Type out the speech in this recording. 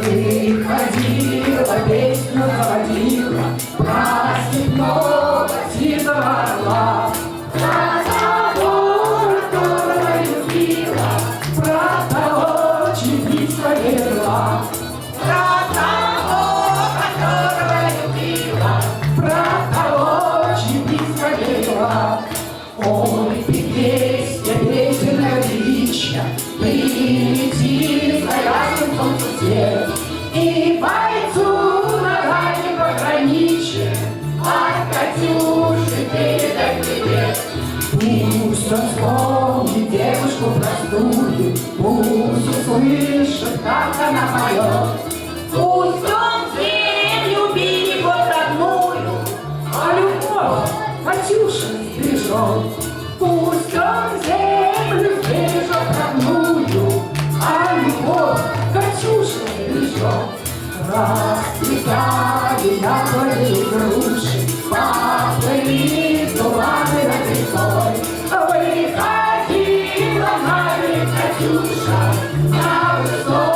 Выходила песню заводила, праздник нового Пусть он вспомнит девушку простую, Пусть услышит, как она поет. Пусть он землю берег родную, А любовь Катюша сбежет. Пусть он землю бережет родную, А любовь Катюша сбежет. Расцветали яблони и груши, soul, our soul.